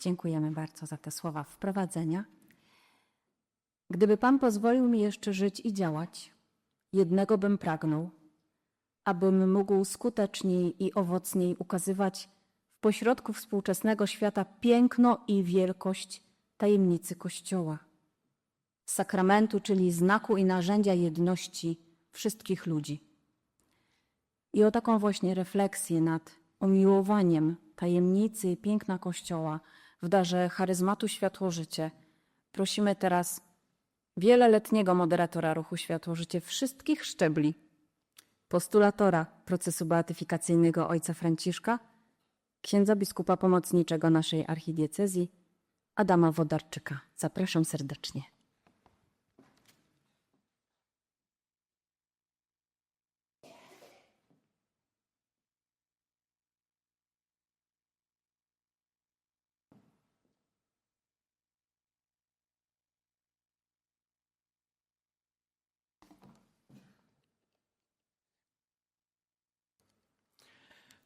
Dziękujemy bardzo za te słowa wprowadzenia. Gdyby Pan pozwolił mi jeszcze żyć i działać, jednego bym pragnął, abym mógł skuteczniej i owocniej ukazywać w pośrodku współczesnego świata piękno i wielkość tajemnicy Kościoła, sakramentu, czyli znaku i narzędzia jedności wszystkich ludzi. I o taką właśnie refleksję nad umiłowaniem tajemnicy piękna Kościoła w darze charyzmatu Światło-Życie prosimy teraz wieloletniego moderatora ruchu Światło-Życie wszystkich szczebli, postulatora procesu beatyfikacyjnego ojca Franciszka, księdza biskupa pomocniczego naszej archidiecezji, Adama Wodarczyka. Zapraszam serdecznie.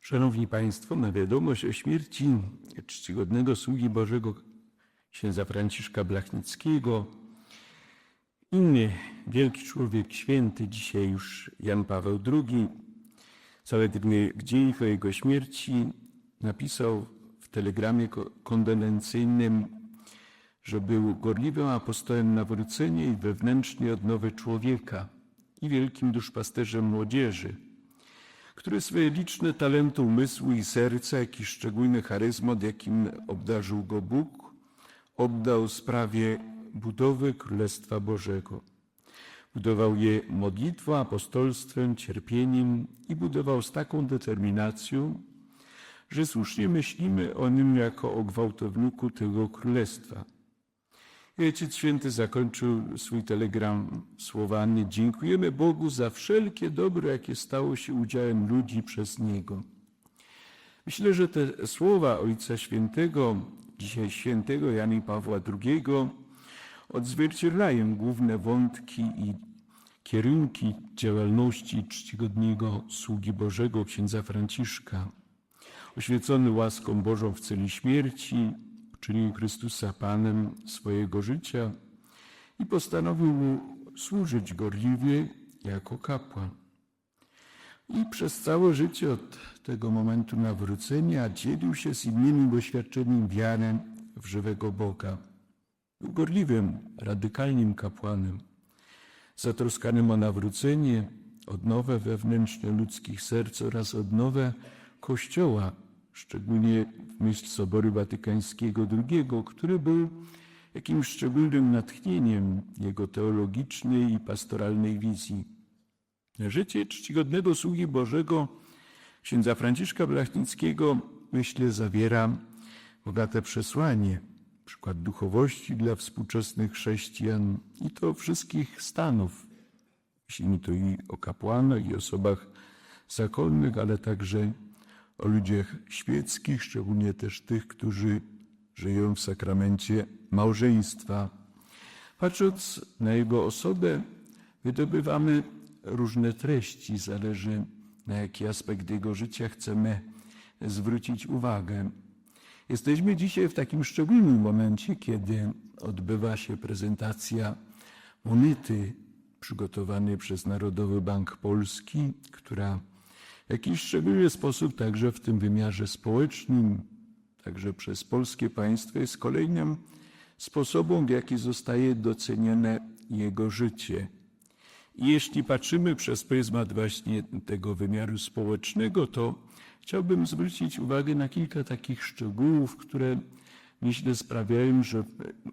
Szanowni Państwo, na wiadomość o śmierci czcigodnego sługi Bożego księdza Franciszka Blachnickiego, inny wielki człowiek święty, dzisiaj już Jan Paweł II, zaledwie dzień po jego śmierci napisał w telegramie ko- kondolencyjnym, że był gorliwym apostołem nawrócenia i wewnętrznej odnowy człowieka i wielkim duszpasterzem młodzieży który swoje liczne talenty umysłu i serca, jak i szczególny charyzmat, jakim obdarzył go Bóg, oddał sprawie budowy Królestwa Bożego. Budował je modlitwą, apostolstwem, cierpieniem i budował z taką determinacją, że słusznie myślimy o nim jako o gwałtowniku tego królestwa. Ojciec Święty zakończył swój telegram słowami: Dziękujemy Bogu za wszelkie dobro, jakie stało się udziałem ludzi przez Niego. Myślę, że te słowa Ojca Świętego, dzisiaj świętego Jana Pawła II, odzwierciedlają główne wątki i kierunki działalności czcigodnego sługi Bożego księdza Franciszka. Oświecony łaską Bożą w celi śmierci, czynił Chrystusa Panem swojego życia i postanowił mu służyć gorliwie jako kapłan. I przez całe życie od tego momentu nawrócenia dzielił się z innymi doświadczeniem wiary w żywego Boga. Był gorliwym, radykalnym kapłanem, zatroskanym o nawrócenie, odnowę wewnętrzne ludzkich serc oraz odnowę Kościoła, szczególnie w myśl Soboru Watykańskiego II, który był jakimś szczególnym natchnieniem jego teologicznej i pastoralnej wizji. Życie czcigodnego sługi Bożego księdza Franciszka Blachnickiego, myślę, zawiera bogate przesłanie, przykład duchowości dla współczesnych chrześcijan i to wszystkich stanów. Myślimy tu i o kapłanach, i osobach zakonnych, ale także o ludziach świeckich, szczególnie też tych, którzy żyją w sakramencie małżeństwa. Patrząc na jego osobę, wydobywamy różne treści, zależy na jaki aspekt jego życia chcemy zwrócić uwagę. Jesteśmy dzisiaj w takim szczególnym momencie, kiedy odbywa się prezentacja monety przygotowanej przez Narodowy Bank Polski, która jakiś szczególny sposób także w tym wymiarze społecznym, także przez polskie państwo jest kolejnym sposobem, w jaki zostaje docenione jego życie. I jeśli patrzymy przez pryzmat właśnie tego wymiaru społecznego, to chciałbym zwrócić uwagę na kilka takich szczegółów, które myślę sprawiają, że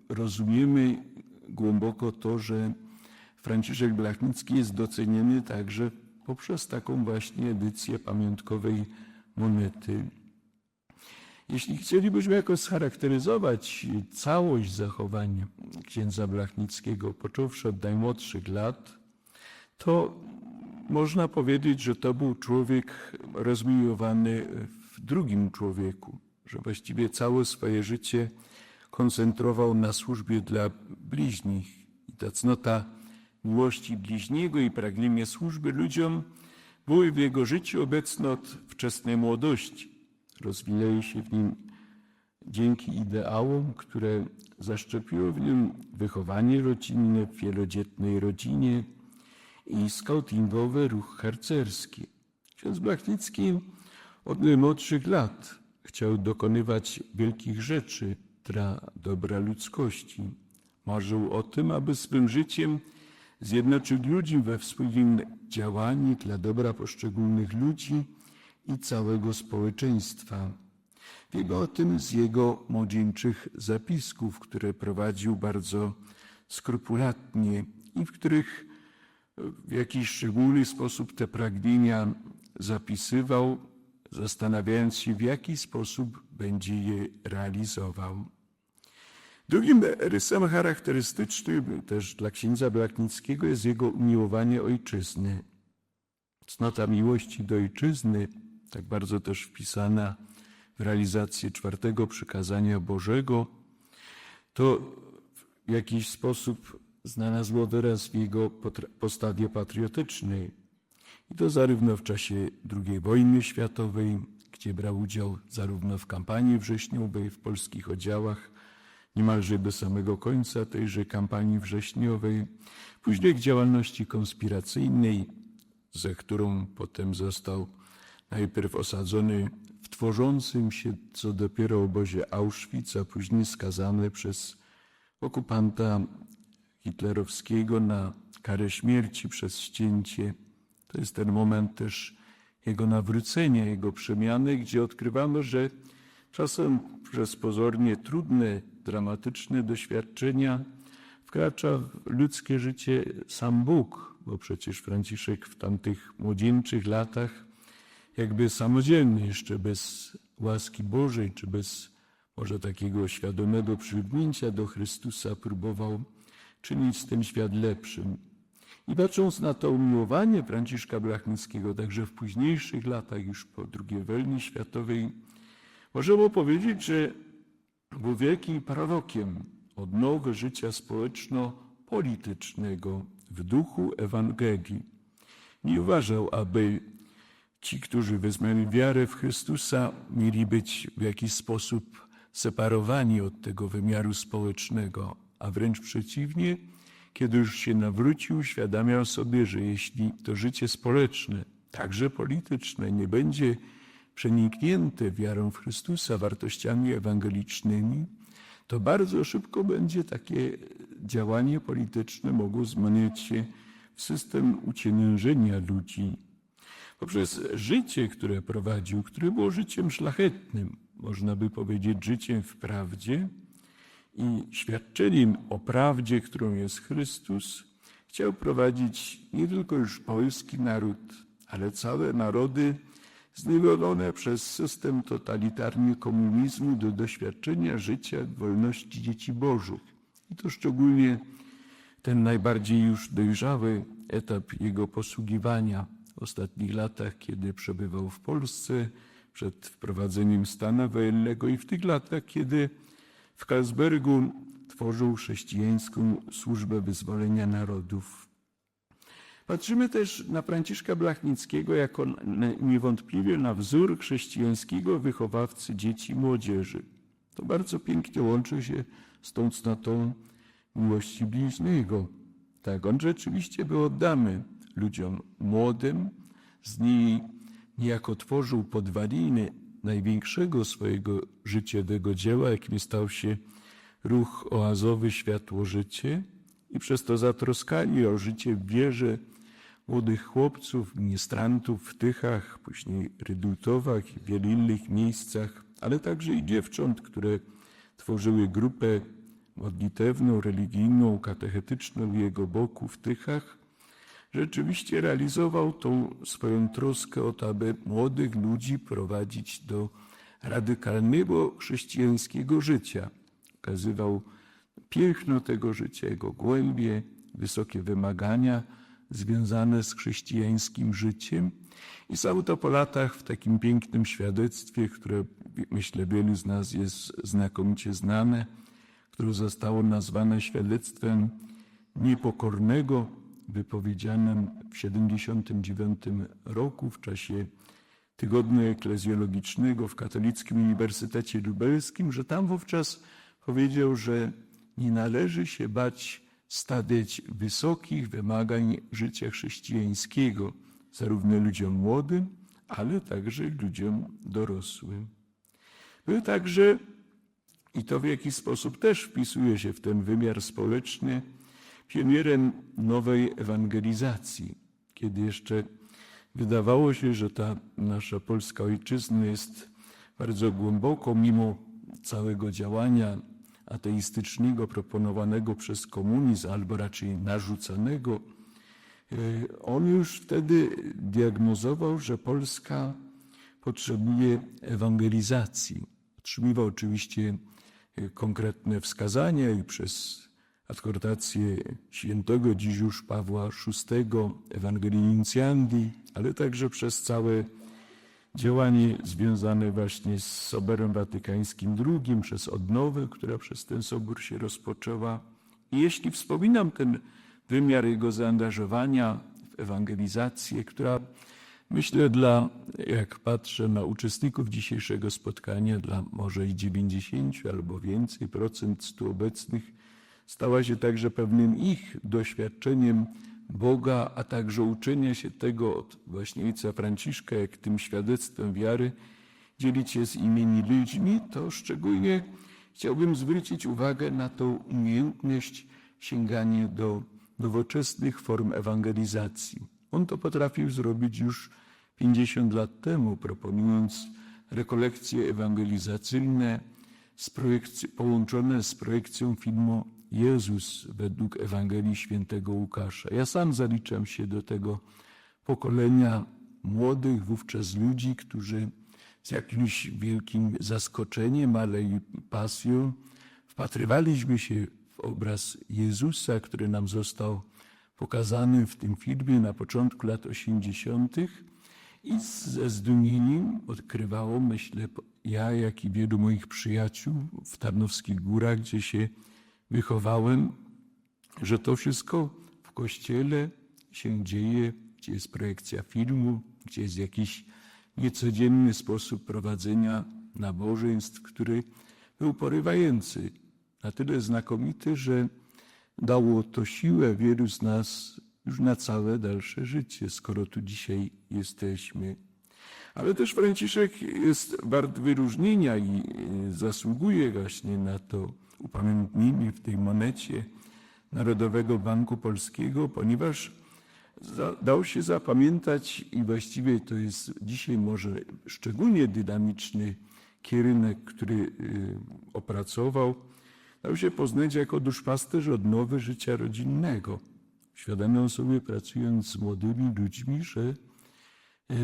rozumiemy głęboko to, że Franciszek Blachnicki jest doceniony także poprzez taką właśnie edycję pamiątkowej monety. Jeśli chcielibyśmy jakoś scharakteryzować całość zachowań księdza Blachnickiego, począwszy od najmłodszych lat, to można powiedzieć, że to był człowiek rozmiłowany w drugim człowieku, że właściwie całe swoje życie koncentrował na służbie dla bliźnich. I ta cnota miłości bliźniego i pragnienie służby ludziom były w jego życiu obecne od wczesnej młodości. Rozwijały się w nim dzięki ideałom, które zaszczepiło w nim wychowanie rodzinne w wielodzietnej rodzinie i skautingowy ruch harcerski. Ksiądz Blachnicki od najmłodszych lat chciał dokonywać wielkich rzeczy dla dobra ludzkości. Marzył o tym, aby swym życiem zjednoczyć ludzi we wspólnym działaniu dla dobra poszczególnych ludzi i całego społeczeństwa. Wiemy o tym z jego młodzieńczych zapisków, które prowadził bardzo skrupulatnie i w których w jakiś szczególny sposób te pragnienia zapisywał, zastanawiając się, w jaki sposób będzie je realizował. Drugim rysem charakterystycznym też dla księdza Blachnickiego jest jego umiłowanie ojczyzny. Cnota miłości do ojczyzny, tak bardzo też wpisana w realizację czwartego przykazania Bożego, to w jakiś sposób znalazło wyraz w jego postawie patriotycznej. I to zarówno w czasie II wojny światowej, gdzie brał udział zarówno w kampanii wrześniowej, w polskich oddziałach, niemalże do samego końca tejże kampanii wrześniowej, później działalności konspiracyjnej, za którą potem został najpierw osadzony w tworzącym się co dopiero obozie Auschwitz, a później skazany przez okupanta hitlerowskiego na karę śmierci przez ścięcie. To jest ten moment też jego nawrócenia, jego przemiany, gdzie odkrywano, że czasem przez pozornie trudne, dramatyczne doświadczenia wkracza w ludzkie życie sam Bóg, bo przecież Franciszek w tamtych młodzieńczych latach jakby samodzielnie, jeszcze bez łaski Bożej, czy bez może takiego świadomego przylgnięcia do Chrystusa próbował czynić ten świat lepszym. I patrząc na to umiłowanie Franciszka Blachnickiego, także w późniejszych latach, już po II wojnie światowej, możemy powiedzieć, że był wielkim prorokiem odnowy życia społeczno-politycznego w duchu Ewangelii. Nie uważał, aby ci, którzy wyznali wiarę w Chrystusa, mieli być w jakiś sposób separowani od tego wymiaru społecznego, a wręcz przeciwnie, kiedy już się nawrócił, uświadamiał sobie, że jeśli to życie społeczne, także polityczne, nie będzie przeniknięte wiarą w Chrystusa, wartościami ewangelicznymi, to bardzo szybko będzie takie działanie polityczne mogło zmieniać się w system uciemiężenia ludzi. Poprzez życie, które prowadził, które było życiem szlachetnym, można by powiedzieć życiem w prawdzie i świadczeniem o prawdzie, którą jest Chrystus, chciał prowadzić nie tylko już polski naród, ale całe narody zniewolone przez system totalitarny komunizmu do doświadczenia życia wolności dzieci bożych. I to szczególnie ten najbardziej już dojrzały etap jego posługiwania w ostatnich latach, kiedy przebywał w Polsce przed wprowadzeniem stanu wojennego i w tych latach, kiedy w Karlsbergu tworzył chrześcijańską służbę wyzwolenia narodów. Patrzymy też na Franciszka Blachnickiego jako niewątpliwie na wzór chrześcijańskiego wychowawcy dzieci i młodzieży. To bardzo pięknie łączy się z tą cnotą miłości bliźniego. Tak, on rzeczywiście był oddany ludziom młodym, z niej niejako tworzył podwaliny największego swojego życiowego dzieła, jakim stał się ruch oazowy Światło Życie i przez to zatroskali o życie w wierze młodych chłopców, ministrantów w Tychach, później Rydultowach i wielu innych miejscach, ale także i dziewcząt, które tworzyły grupę modlitewną, religijną, katechetyczną jego boku w Tychach, rzeczywiście realizował tą swoją troskę o to, aby młodych ludzi prowadzić do radykalnego chrześcijańskiego życia. Okazywał piękno tego życia, jego głębie, wysokie wymagania związane z chrześcijańskim życiem. I stało to po latach w takim pięknym świadectwie, które myślę wielu z nas jest znakomicie znane, które zostało nazwane świadectwem niepokornego, wypowiedzianym w 79 roku w czasie tygodnia eklezjologicznego w Katolickim Uniwersytecie Lubelskim, że tam wówczas powiedział, że nie należy się bać stawiać wysokich wymagań życia chrześcijańskiego, zarówno ludziom młodym, ale także ludziom dorosłym. Był także, i to w jakiś sposób też wpisuje się w ten wymiar społeczny, pionierem nowej ewangelizacji, kiedy jeszcze wydawało się, że ta nasza polska ojczyzna jest bardzo głęboko, mimo całego działania ateistycznego proponowanego przez komunizm, albo raczej narzucanego, e, on już wtedy diagnozował, że Polska potrzebuje ewangelizacji. Otrzymywał oczywiście e, konkretne wskazania i przez adhortację świętego dziś już Pawła VI Ewangelii Nunciandi, ale także przez całe działanie związane właśnie z Soborem Watykańskim II, przez odnowę, która przez ten sobór się rozpoczęła. I jeśli wspominam ten wymiar jego zaangażowania w ewangelizację, która myślę dla, jak patrzę na uczestników dzisiejszego spotkania, dla może i 90 albo więcej procent stu obecnych, stała się także pewnym ich doświadczeniem Boga, a także uczenia się tego od właśnie ojca Franciszka, jak tym świadectwem wiary dzielić się z imieni ludźmi, to szczególnie chciałbym zwrócić uwagę na tą umiejętność sięgania do nowoczesnych form ewangelizacji. On to potrafił zrobić już 50 lat temu, proponując rekolekcje ewangelizacyjne z połączone z projekcją filmu Jezus według Ewangelii Świętego Łukasza. Ja sam zaliczam się do tego pokolenia młodych wówczas ludzi, którzy z jakimś wielkim zaskoczeniem, ale i pasją wpatrywaliśmy się w obraz Jezusa, który nam został pokazany w tym filmie na początku lat 80. I ze zdumieniem odkrywało, myślę, ja, jak i wielu moich przyjaciół w Tarnowskich Górach, gdzie się wychowałem, że to wszystko w kościele się dzieje, gdzie jest projekcja filmu, gdzie jest jakiś niecodzienny sposób prowadzenia nabożeństw, który był porywający, na tyle znakomity, że dało to siłę wielu z nas już na całe dalsze życie, skoro tu dzisiaj jesteśmy. Ale też Franciszek jest wart wyróżnienia i zasługuje właśnie na to upamiętnienie w tej monecie Narodowego Banku Polskiego, ponieważ dał się zapamiętać i właściwie to jest dzisiaj może szczególnie dynamiczny kierunek, który y, opracował, dał się poznać jako duszpasterz odnowy życia rodzinnego. Świadomią sobie pracując z młodymi ludźmi, że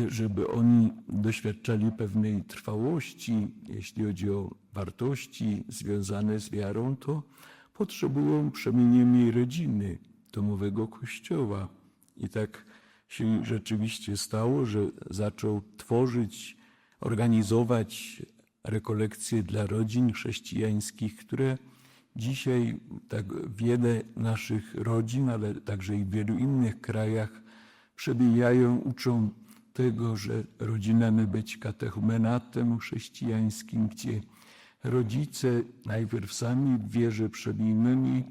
żeby oni doświadczali pewnej trwałości, jeśli chodzi o wartości związane z wiarą, to potrzebują przemienienia rodziny, domowego kościoła. I tak się rzeczywiście stało, że zaczął tworzyć, organizować rekolekcje dla rodzin chrześcijańskich, które dzisiaj tak wiele naszych rodzin, ale także i w wielu innych krajach przebijają, uczą tego, że rodzina ma być katechumenatem chrześcijańskim, gdzie rodzice najpierw sami w wierze przemienieni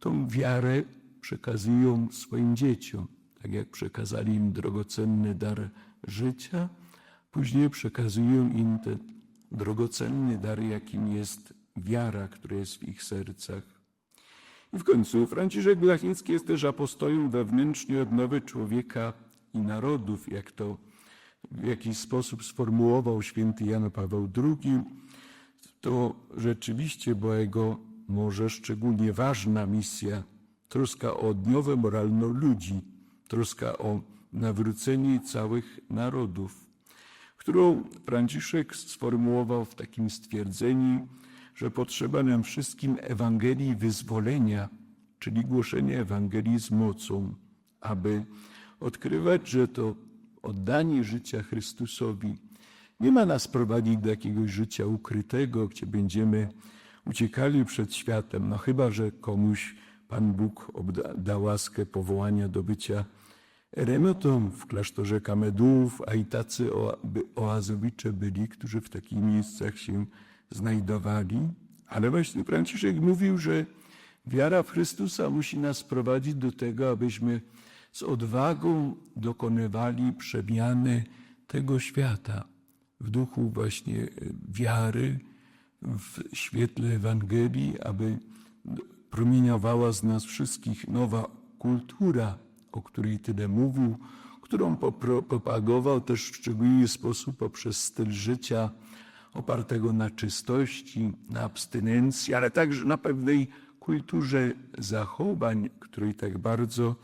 tą wiarę przekazują swoim dzieciom, tak jak przekazali im drogocenny dar życia, później przekazują im ten drogocenny dar, jakim jest wiara, która jest w ich sercach. I w końcu Franciszek Blachnicki jest też apostołem wewnętrznie odnowy człowieka i narodów, jak to w jakiś sposób sformułował święty Jan Paweł II. To rzeczywiście była jego może szczególnie ważna misja, troska o odnowę moralną ludzi, troska o nawrócenie całych narodów, którą Franciszek sformułował w takim stwierdzeniu, że potrzeba nam wszystkim Ewangelii wyzwolenia, czyli głoszenia Ewangelii z mocą, aby odkrywać, że to oddanie życia Chrystusowi nie ma nas prowadzić do jakiegoś życia ukrytego, gdzie będziemy uciekali przed światem, no chyba, że komuś Pan Bóg da łaskę powołania do bycia Eremotom w klasztorze Kamedułów, a i tacy oazowicze byli, którzy w takich miejscach się znajdowali. Ale właśnie Franciszek mówił, że wiara w Chrystusa musi nas prowadzić do tego, abyśmy z odwagą dokonywali przemiany tego świata w duchu właśnie e, wiary, w świetle Ewangelii, aby promieniowała z nas wszystkich nowa kultura, o której tyle mówił, którą propagował też w szczególny sposób poprzez styl życia opartego na czystości, na abstynencji, ale także na pewnej kulturze zachowań, której tak bardzo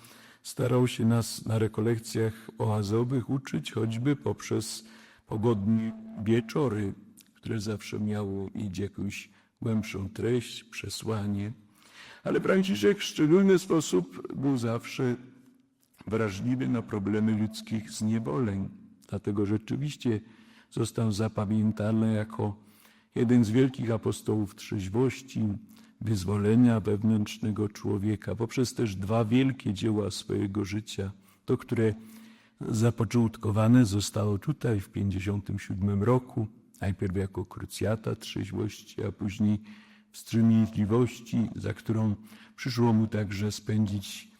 starał się nas na rekolekcjach oazowych uczyć, choćby poprzez pogodne wieczory, które zawsze miało mieć jakąś głębszą treść, przesłanie. Ale Franciszek w szczególny sposób był zawsze wrażliwy na problemy ludzkich zniewoleń. Dlatego rzeczywiście został zapamiętany jako jeden z wielkich apostołów trzeźwości, wyzwolenia wewnętrznego człowieka, poprzez też dwa wielkie dzieła swojego życia, to, które zapoczątkowane zostało tutaj w 57 roku, najpierw jako krucjata trzeźwości, a później wstrzemięźliwości, za którą przyszło mu także spędzić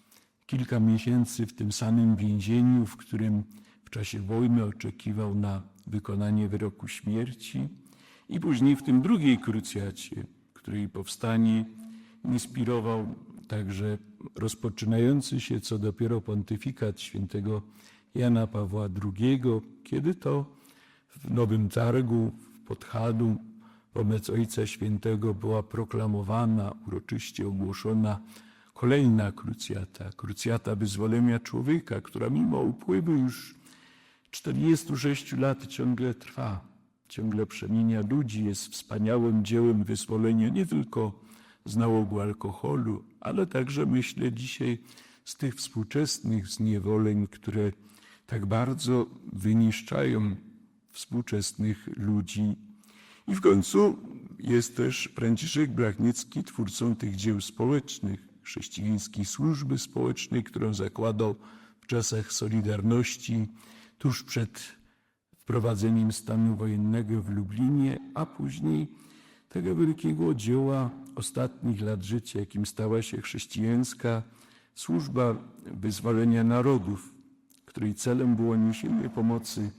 kilka miesięcy w tym samym więzieniu, w którym w czasie wojny oczekiwał na wykonanie wyroku śmierci. I później w tym drugiej krucjacie, której powstanie inspirował także rozpoczynający się co dopiero pontyfikat świętego Jana Pawła II, kiedy to w Nowym Targu, w Podhadu, wobec Ojca Świętego była proklamowana, uroczyście ogłoszona kolejna krucjata, krucjata wyzwolenia człowieka, która mimo upływu już 46 lat ciągle trwa, ciągle przemienia ludzi, jest wspaniałym dziełem wyzwolenia nie tylko z nałogu alkoholu, ale także myślę dzisiaj z tych współczesnych zniewoleń, które tak bardzo wyniszczają współczesnych ludzi. I w końcu jest też Franciszek Blachnicki twórcą tych dzieł społecznych, chrześcijańskiej służby społecznej, którą zakładał w czasach Solidarności, tuż przed wprowadzeniem stanu wojennego w Lublinie, a później tego wielkiego dzieła ostatnich lat życia, jakim stała się chrześcijańska służba wyzwolenia narodów, której celem było niesienie pomocy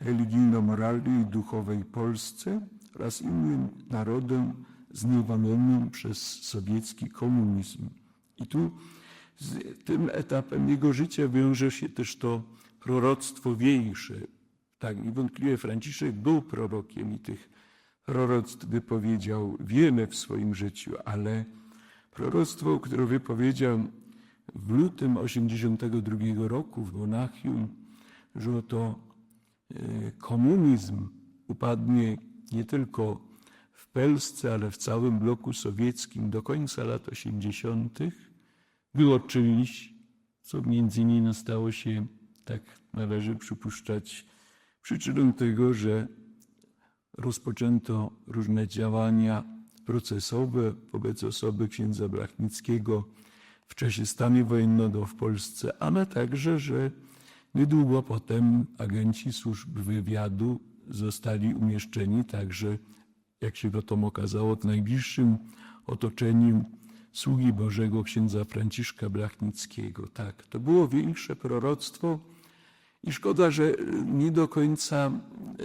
religijno-moralnej i duchowej Polsce oraz innym narodom zniewolonym przez sowiecki komunizm. I tu z tym etapem jego życia wiąże się też to proroctwo większe. Tak, niewątpliwie Franciszek był prorokiem i tych proroctw wypowiedział wiele w swoim życiu, ale proroctwo, które wypowiedział w lutym 82 roku w Monachium, że oto e, komunizm upadnie nie tylko w Polsce, ale w całym bloku sowieckim do końca lat 80., było czymś, co między innymi stało się, tak należy przypuszczać, przyczyną tego, że rozpoczęto różne działania procesowe wobec osoby księdza Blachnickiego w czasie stanu wojennego w Polsce, ale także, że niedługo potem agenci służb wywiadu zostali umieszczeni także, jak się potem okazało, w najbliższym otoczeniu sługi Bożego księdza Franciszka Blachnickiego. Tak, to było większe proroctwo, i szkoda, że nie do końca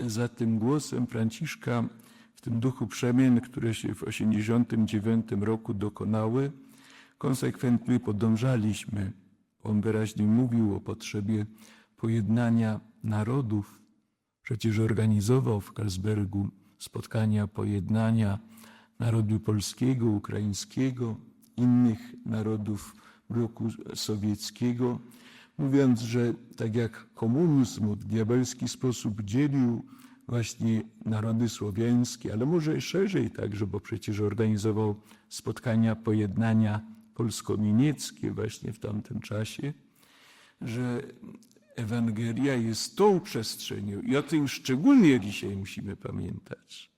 za tym głosem Franciszka, w tym duchu przemian, które się w 1989 roku dokonały, konsekwentnie podążaliśmy. On wyraźnie mówił o potrzebie pojednania narodów. Przecież organizował w Karlsbergu spotkania pojednania narodu polskiego, ukraińskiego, innych narodów bloku sowieckiego mówiąc, że tak jak komunizm w diabelski sposób dzielił właśnie narody słowiańskie, ale może szerzej także, bo przecież organizował spotkania pojednania polsko-niemieckie właśnie w tamtym czasie, że Ewangelia jest tą przestrzenią i o tym szczególnie dzisiaj musimy pamiętać,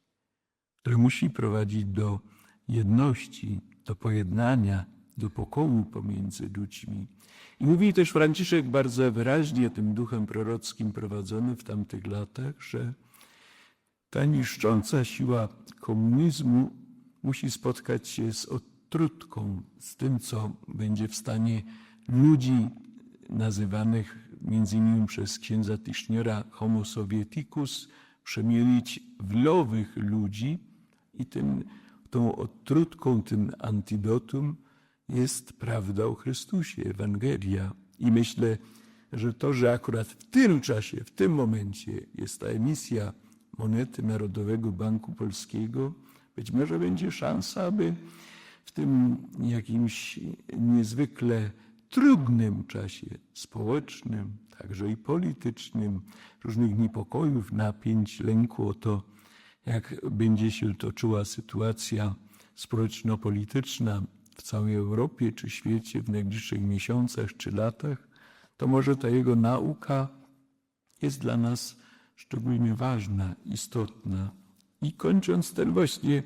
która musi prowadzić do jedności, do pojednania, do pokoju pomiędzy ludźmi. I mówi też Franciszek bardzo wyraźnie, tym duchem prorockim prowadzony w tamtych latach, że ta niszcząca siła komunizmu musi spotkać się z otrutką, z tym, co będzie w stanie ludzi nazywanych między innymi przez księdza Tischnera homo sovieticus przemielić w lowych ludzi i tym, tą otrutką, tym antidotum jest prawda o Chrystusie, Ewangelia. I myślę, że to, że akurat w tym czasie, w tym momencie jest ta emisja monety Narodowego Banku Polskiego, być może będzie szansa, aby w tym jakimś niezwykle trudnym czasie społecznym, także i politycznym, różnych niepokojów, napięć, lęku o to, jak będzie się toczyła sytuacja społeczno-polityczna w całej Europie czy świecie w najbliższych miesiącach czy latach, to może ta jego nauka jest dla nas szczególnie ważna, istotna. I kończąc ten właśnie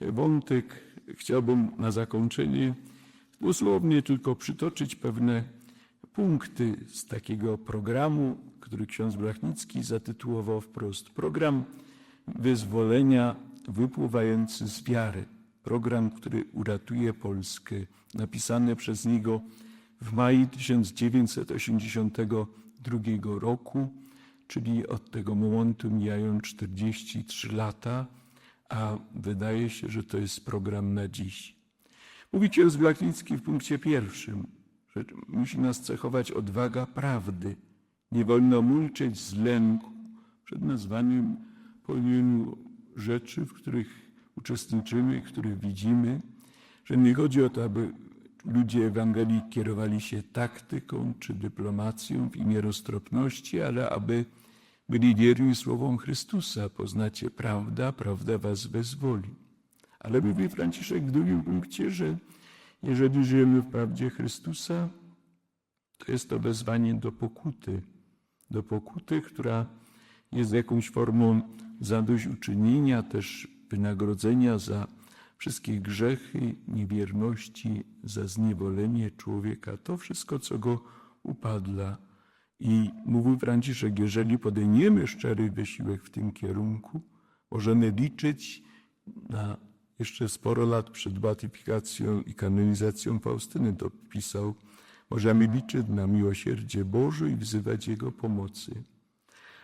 wątek, chciałbym na zakończenie dosłownie tylko przytoczyć pewne punkty z takiego programu, który ksiądz Blachnicki zatytułował wprost Program wyzwolenia wypływający z wiary. Program, który uratuje Polskę, napisany przez niego w maju 1982 roku, czyli od tego momentu mijają 43 lata, a wydaje się, że to jest program na dziś. Mówi ksiądz Blachnicki w punkcie pierwszym, że musi nas cechować odwaga prawdy. Nie wolno milczeć z lęku przed nazwaniem po rzeczy, w których uczestniczymy, które widzimy, że nie chodzi o to, aby ludzie Ewangelii kierowali się taktyką czy dyplomacją w imię roztropności, ale aby byli wierni słowom Chrystusa. Poznacie prawda, prawda was wyzwoli. Ale mówi Franciszek w drugim punkcie, że jeżeli żyjemy w prawdzie Chrystusa, to jest to wezwanie do pokuty, do pokuty, która jest jakąś formą zadośćuczynienia, też wynagrodzenia za wszystkie grzechy, niewierności, za zniewolenie człowieka, to wszystko, co go upadla. I mówił Franciszek, jeżeli podejmiemy szczery wysiłek w tym kierunku, możemy liczyć na jeszcze sporo lat przed beatyfikacją i kanonizacją Faustyny to pisał, możemy liczyć na miłosierdzie Boże i wzywać Jego pomocy.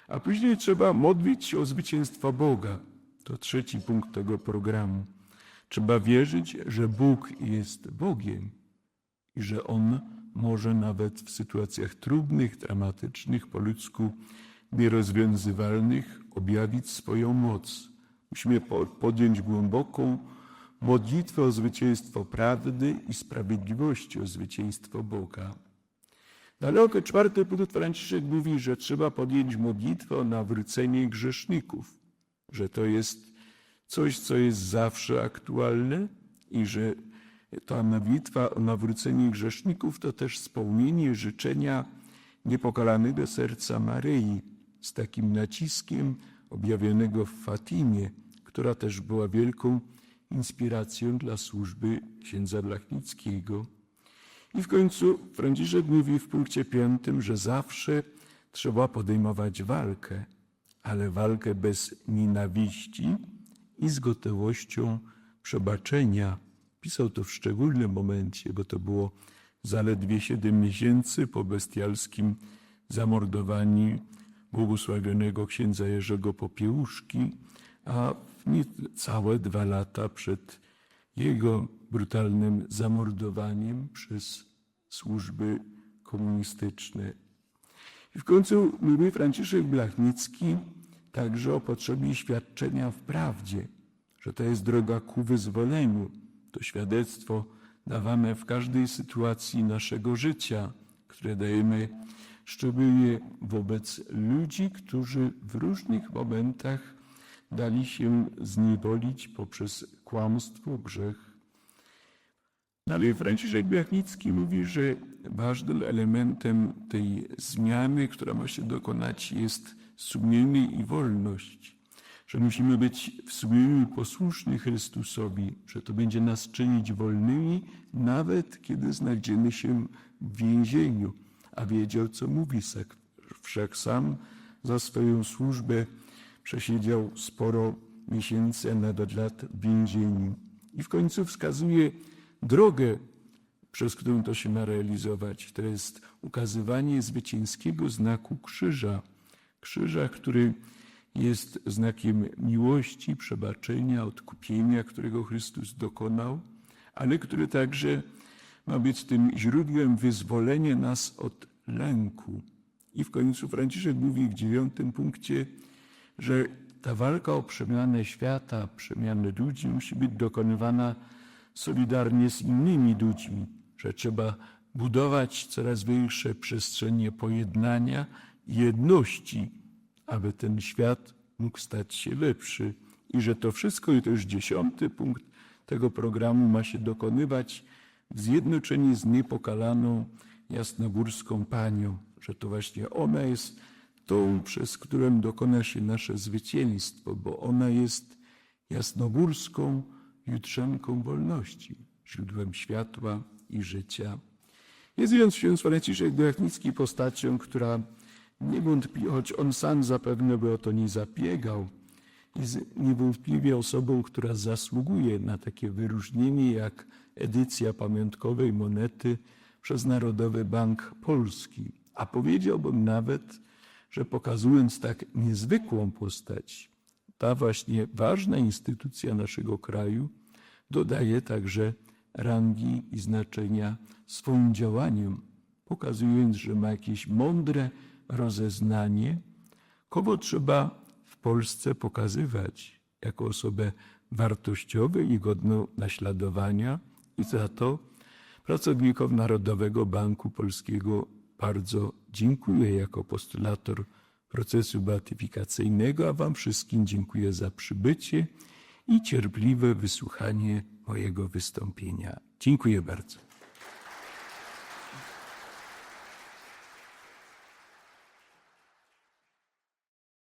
A później trzeba modlić się o zwycięstwo Boga. To trzeci punkt tego programu. Trzeba wierzyć, że Bóg jest Bogiem i że On może nawet w sytuacjach trudnych, dramatycznych, po ludzku nierozwiązywalnych objawić swoją moc. Musimy podjąć głęboką modlitwę o zwycięstwo prawdy i sprawiedliwości, o zwycięstwo Boga. Daleko czwarty punkt Franciszek mówi, że trzeba podjąć modlitwę o nawrócenie grzeszników, że to jest coś, co jest zawsze aktualne i że ta modlitwa o nawrócenie grzeszników to też spełnienie życzenia niepokalanego serca Maryi z takim naciskiem objawionego w Fatimie, która też była wielką inspiracją dla służby księdza Blachnickiego. I w końcu Franciszek mówi w punkcie piątym, że zawsze trzeba podejmować walkę, ale walkę bez nienawiści i z gotowością przebaczenia. Pisał to w szczególnym momencie, bo to było zaledwie siedem miesięcy po bestialskim zamordowaniu błogosławionego księdza Jerzego Popiełuszki, a niecałe dwa lata przed jego brutalnym zamordowaniem przez służby komunistyczne. I w końcu mówi Franciszek Blachnicki także o potrzebie świadczenia w prawdzie, że to jest droga ku wyzwoleniu. To świadectwo dawane w każdej sytuacji naszego życia, które dajemy szczególnie wobec ludzi, którzy w różnych momentach dali się zniewolić poprzez kłamstwo, grzech. Ale Franciszek Biachnicki mówi, że ważnym elementem tej zmiany, która ma się dokonać, jest sumienie i wolność. że musimy być w sumieniu posłuszni Chrystusowi, że to będzie nas czynić wolnymi, nawet kiedy znajdziemy się w więzieniu. A wiedział, co mówi, wszak sam za swoją służbę przesiedział sporo miesięcy, a nawet lat w więzieniu. I w końcu wskazuje drogę, przez którą to się ma realizować. To jest ukazywanie zwycięskiego znaku krzyża. Krzyża, który jest znakiem miłości, przebaczenia, odkupienia, którego Chrystus dokonał, ale który także ma być tym źródłem wyzwolenia nas od lęku. I w końcu Franciszek mówi w dziewiątym punkcie, że ta walka o przemianę świata, przemianę ludzi musi być dokonywana solidarnie z innymi ludźmi, że trzeba budować coraz większe przestrzenie pojednania i jedności, aby ten świat mógł stać się lepszy. I że to wszystko, i to już dziesiąty punkt tego programu, ma się dokonywać w zjednoczeniu z niepokalaną jasnogórską panią, że to właśnie ona jest tą, przez którą dokona się nasze zwycięstwo, bo ona jest jasnogórską jutrzenką wolności, źródłem światła i życia. Jest więc ksiądz Franciszek Dojachnicki postacią, która niewątpliwie, choć on sam zapewne by o to nie zabiegał, jest niewątpliwie osobą, która zasługuje na takie wyróżnienie jak edycja pamiątkowej monety przez Narodowy Bank Polski. A powiedziałbym nawet, że pokazując tak niezwykłą postać, ta właśnie ważna instytucja naszego kraju dodaje także rangi i znaczenia swoim działaniem, pokazując, że ma jakieś mądre rozeznanie, kogo trzeba w Polsce pokazywać jako osobę wartościową i godną naśladowania i za to pracownikom Narodowego Banku Polskiego bardzo dziękuję jako postulator procesu beatyfikacyjnego, a Wam wszystkim dziękuję za przybycie i cierpliwe wysłuchanie mojego wystąpienia. Dziękuję bardzo.